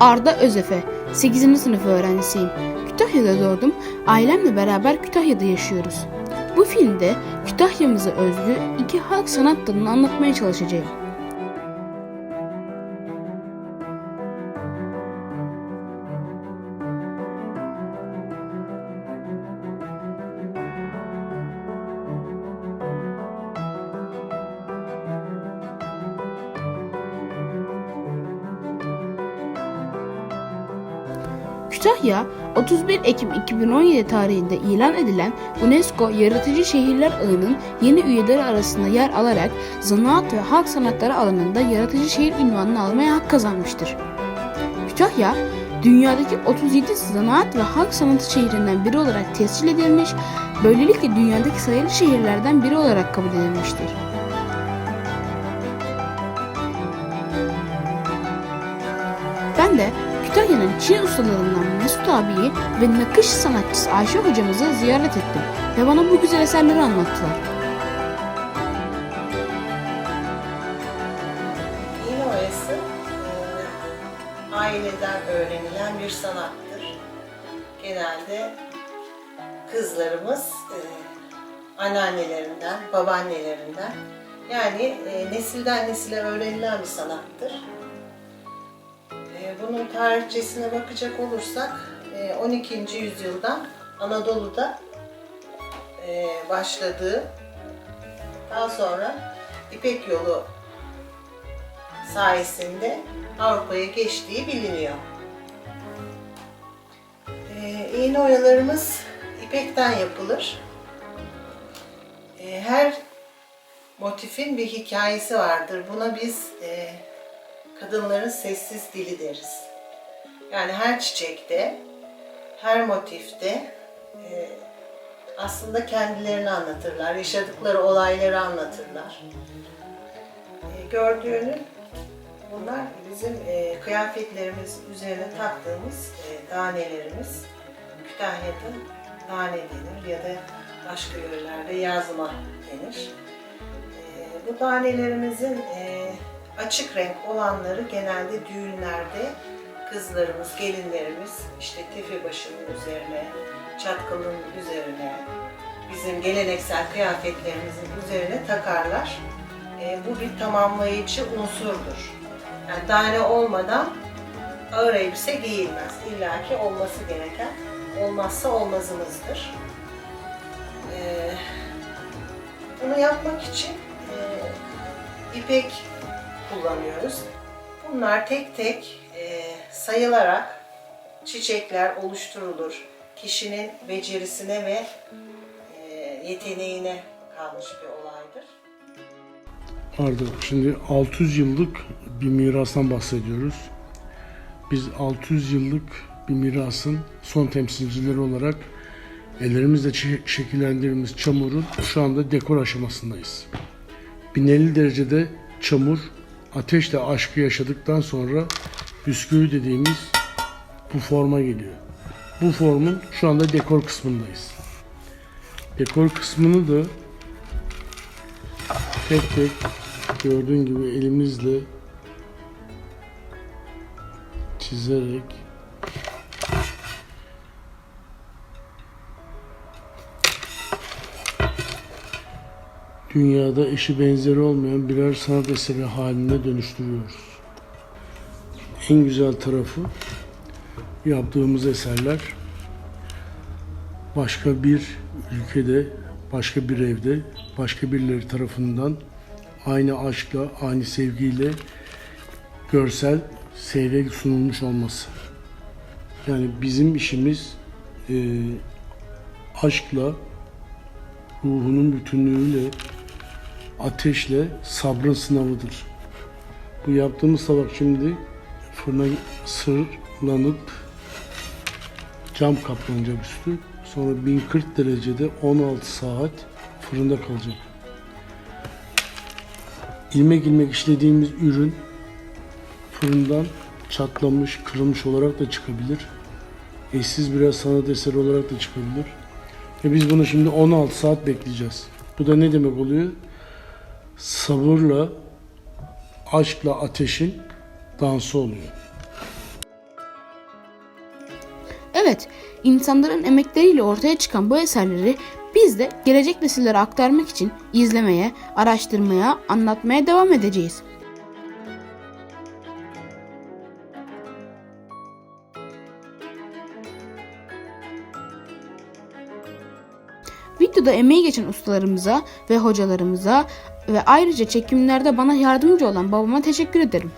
Arda Özefe, 8. sınıf öğrencisiyim. Kütahya'da doğdum, ailemle beraber Kütahya'da yaşıyoruz. Bu filmde Kütahya'mıza özgü iki halk sanat dalını anlatmaya çalışacağım. Kütahya, 31 Ekim 2017 tarihinde ilan edilen UNESCO Yaratıcı Şehirler Ağı'nın yeni üyeleri arasında yer alarak zanaat ve halk sanatları alanında yaratıcı şehir ünvanını almaya hak kazanmıştır. Kütahya, dünyadaki 37 zanaat ve halk sanatı şehrinden biri olarak tescil edilmiş, böylelikle dünyadaki sayılı şehirlerden biri olarak kabul edilmiştir. Ben de Kütahya'nın Çin ustalarından Mesut abiyi ve nakış sanatçısı Ayşe hocamızı ziyaret ettim ve bana bu güzel eserleri anlattılar. İğne e, aileden öğrenilen bir sanattır. Genelde kızlarımız e, anneannelerinden, babaannelerinden yani e, nesilden nesile öğrenilen bir sanattır. E, bunun tarihçesine bakacak olursak e, 12. yüzyıldan Anadolu'da e, başladığı daha sonra İpek yolu sayesinde Avrupa'ya geçtiği biliniyor. İğne oyalarımız ipekten yapılır. Ee, her motifin bir hikayesi vardır. Buna biz e, kadınların sessiz dili deriz. Yani her çiçekte, her motifte e, aslında kendilerini anlatırlar, yaşadıkları olayları anlatırlar. E, gördüğünün bunlar bizim e, kıyafetlerimiz üzerine taktığımız e, danelerimiz. Kütahya'da dane denir ya da başka yörelerde yazma denir. E, bu danelerimizin e, açık renk olanları genelde düğünlerde kızlarımız, gelinlerimiz işte tefe başının üzerine, çatkılın üzerine, bizim geleneksel kıyafetlerimizin üzerine takarlar. E, bu bir tamamlayıcı unsurdur. Yani tane olmadan ağır elbise giyilmez. İlla ki olması gereken, olmazsa olmazımızdır. E, bunu yapmak için e, ipek kullanıyoruz. Bunlar tek tek e, sayılarak çiçekler oluşturulur. Kişinin becerisine ve e, yeteneğine kalmış bir olaydır. Arda, şimdi 600 yıllık bir mirastan bahsediyoruz. Biz 600 yıllık bir mirasın son temsilcileri olarak ellerimizle şekillendirdiğimiz çamurun şu anda dekor aşamasındayız. 1050 derecede çamur ateşle aşkı yaşadıktan sonra bisküvi dediğimiz bu forma geliyor. Bu formun şu anda dekor kısmındayız. Dekor kısmını da tek tek gördüğün gibi elimizle çizerek dünyada eşi benzeri olmayan birer sanat eseri haline dönüştürüyoruz. En güzel tarafı yaptığımız eserler başka bir ülkede, başka bir evde, başka birileri tarafından aynı aşkla, aynı sevgiyle görsel seyre sunulmuş olması. Yani bizim işimiz e, aşkla, ruhunun bütünlüğüyle, ateşle sabrın sınavıdır. Bu yaptığımız tabak şimdi fırına sırlanıp cam kaplanacak üstü. Sonra 1040 derecede 16 saat fırında kalacak. İlmek ilmek işlediğimiz ürün fırından çatlamış, kırılmış olarak da çıkabilir. Eşsiz birer sanat eseri olarak da çıkabilir. Ve biz bunu şimdi 16 saat bekleyeceğiz. Bu da ne demek oluyor? Sabırla, aşkla ateşin dansı oluyor. Evet, insanların emekleriyle ortaya çıkan bu eserleri biz de gelecek nesillere aktarmak için izlemeye, araştırmaya, anlatmaya devam edeceğiz. Videoda emeği geçen ustalarımıza ve hocalarımıza ve ayrıca çekimlerde bana yardımcı olan babama teşekkür ederim.